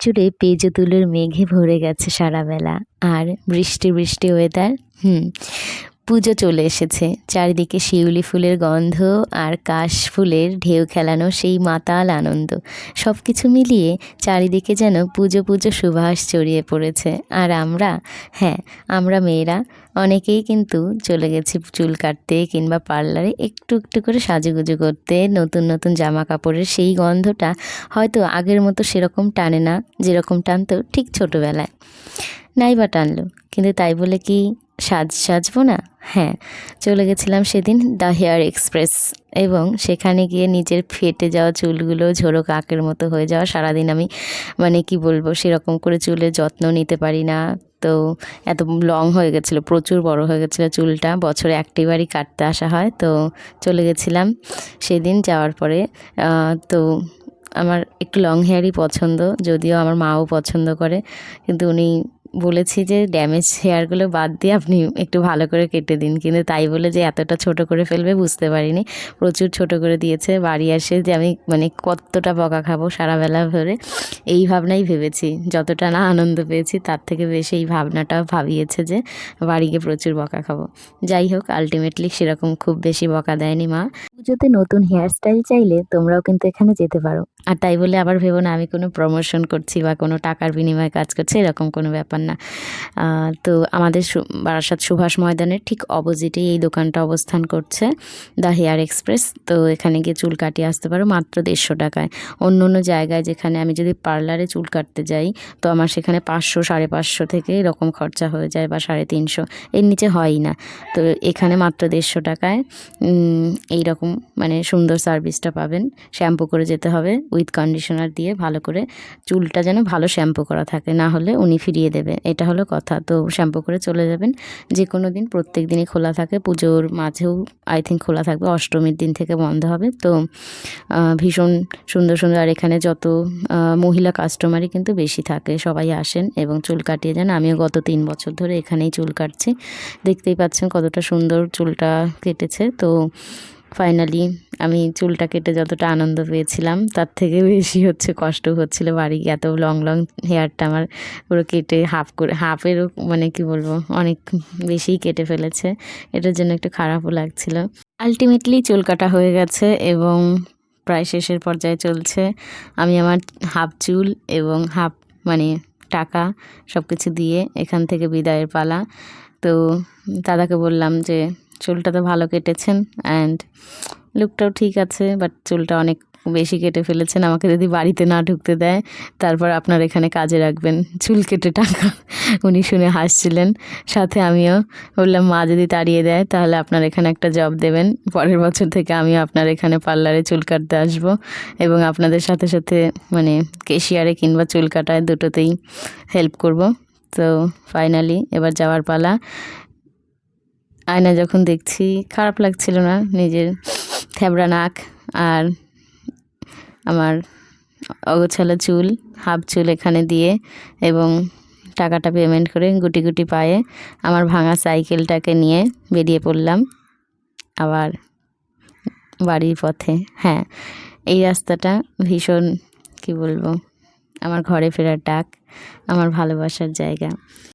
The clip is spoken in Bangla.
জুড়ে পেজো তুলোর মেঘে ভরে গেছে সারা বেলা আর বৃষ্টি বৃষ্টি ওয়েদার হুম। পুজো চলে এসেছে। চারিদিকে শিউলি ফুলের গন্ধ আর কাশ ফুলের ঢেউ খেলানো সেই মাতাল আনন্দ। সব কিছু মিলিয়ে চারিদিকে যেন পুজো পুজো সুবাস ছড়িয়ে পড়েছে। আর আমরা হ্যাঁ আমরা মেয়েরা অনেকেই কিন্তু চলে গেছি চুল কাটতে কিংবা পার্লারে একটু একটু করে সাজুগুজু করতে, নতুন নতুন জামা কাপড়ের সেই গন্ধটা হয়তো আগের মতো সেরকম টানে না, যেরকম টানতো ঠিক ছোটোবেলায়। নাই বা টানলো, কিন্তু তাই বলে কি সাজ সাজবো না? হ্যাঁ চলে গেছিলাম সেদিন দ্য হেয়ার এক্সপ্রেস এবং সেখানে গিয়ে নিজের ফেটে যাওয়া চুলগুলো ঝোড়ো কাকের মতো হয়ে যাওয়া। সারাদিন আমি মানে কি বলব, সেরকম করে চুলের যত্ন নিতে পারি না। তো এত লং হয়ে গেছিল, প্রচুর বড় হয়ে গেছিল চুলটা। বছরে একটিবারই কাটতে আসা হয়। তো চলে গেছিলাম সেদিন যাওয়ার পরে। তো আমার একটু লং হেয়ারই পছন্দ, যদিও আমার মাও পছন্দ করে। কিন্তু উনি বলেছি যে ড্যামেজ হেয়ারগুলো বাদ দিয়ে আপনি একটু ভালো করে কেটে দিন। কিন্তু তাই বলে যে এতটা ছোট করে ফেলবে বুঝতে পারিনি। প্রচুর ছোট করে দিয়েছে। বাড়ি আসে যে আমি মানে কতটা বকা খাব সারাবেলা ধরে এই ভাবনাই ভেবেছি। যতটা না আনন্দ পেয়েছি তার থেকে বেশি এই ভাবনাটা ভাবিয়েছে যে বাড়ি গিয়ে প্রচুর বকা খাব। যাই হোক আলটিমেটলি সেরকম খুব বেশি বকা দেয়নি মা। পুজোতে নতুন হেয়ারস্টাইল চাইলে তোমরাও কিন্তু এখানে যেতে পারো। আর তাই বলে আবার ভেবো না আমি কোনো প্রমোশন করছি বা কোনো টাকার বিনিময়ে কাজ করছি এরকম কোনো ব্যাপার না। তো আমাদের বারাসাত সুভাষ ময়দানের ঠিক অপোজিটেই এই দোকানটা অবস্থান করছে দ্য হেয়ার এক্সপ্রেস। তো এখানে গিয়ে চুল কাটিয়ে আসতে পারো মাত্র দেড়শো টাকায়। অন্য অন্য জায়গায় যেখানে আমি যদি পার্লারে চুল কাটতে যাই, তো আমার সেখানে পাঁচশো, সাড়ে পাঁচশো থেকে এরকম খরচা হয়ে যায় বা সাড়ে তিনশো। এর নিচে হয়ই না। তো এখানে মাত্র দেড়শো টাকায় এই রকম মানে সুন্দর সার্ভিসটা পাবেন। শ্যাম্পু করে যেতে হবে উইথ কন্ডিশনার দিয়ে ভালো করে চুলটা যেন ভালো শ্যাম্পু করা থাকে। না হলে উনি ফিরিয়ে দেবে এটা হলো কথা। তো শ্যাম্পু করে চলে যাবেন। যে কোনো দিন, প্রত্যেক দিনই খোলা থাকে। পুজোর মাঝেও আই থিঙ্ক খোলা থাকবে। অষ্টমীর দিন থেকে বন্ধ হবে। তো ভীষণ সুন্দর সুন্দর। আর এখানে যত মহিলা কাস্টমারই কিন্তু বেশি থাকে। সবাই আসেন এবং চুল কাটিয়ে যান। আমিও গত তিন বছর ধরে এখানেই চুল কাটছি। দেখতেই পাচ্ছেন কতটা সুন্দর চুলটা কেটেছে। তো ফাইনালি আমি চুলটা কেটে যতটা আনন্দ পেয়েছিলাম, তার থেকে বেশি হচ্ছে কষ্ট হচ্ছিল বাড়ি এত লং লং হেয়ারটা আমার পুরো কেটে হাফ করে হাফেরও মানে কি বলব, অনেক বেশিই কেটে ফেলেছে। এটার জন্য একটু খারাপও লাগছিল। আলটিমেটলি চুল কাটা হয়ে গেছে এবং প্রায় শেষের পর্যায়ে চলছে। আমি আমার হাফ চুল এবং হাফ মানে টাকা সব কিছু দিয়ে এখান থেকে বিদায়ের পালা। তো দাদাকে বললাম যে চুলটা তো ভালো কেটেছেন অ্যান্ড লুকটাও ঠিক আছে বাট চুলটা অনেক বেশি কেটে ফেলেছেন, আমাকে যদি বাড়িতে না ঢুকতে দেয়, তারপর আপনার এখানে কাজে রাখবেন। চুল কেটে টাকা, উনি শুনে হাসছিলেন। সাথে আমিও বললাম, মা যদি তাড়িয়ে দেয়, তাহলে আপনার এখানে একটা জব দেবেন। পরের বছর থেকে আমিও আপনার এখানে পার্লারে চুল কাটতে আসব। এবং আপনাদের সাথে সাথে মানে কেশিয়ারে কিংবা চুল কাটায় দুটোতেই হেল্প করব। তো ফাইনালি এবার যাওয়ার পালা। আয়না যখন দেখছি, খারাপ লাগছিল না নিজের থ্যাবড়া নাক আর আমার অগোছালো চুল, হাফ চুল এখানে দিয়ে এবং টাকাটা পেমেন্ট করে গুটি গুটি পায়ে আমার ভাঙা সাইকেলটাকে নিয়ে বেরিয়ে পড়লাম আবার বাড়ির পথে। হ্যাঁ এই রাস্তাটা ভীষণ, কি বলব, আমার ঘরে ফেরার ডাক, আমার ভালোবাসার জায়গা।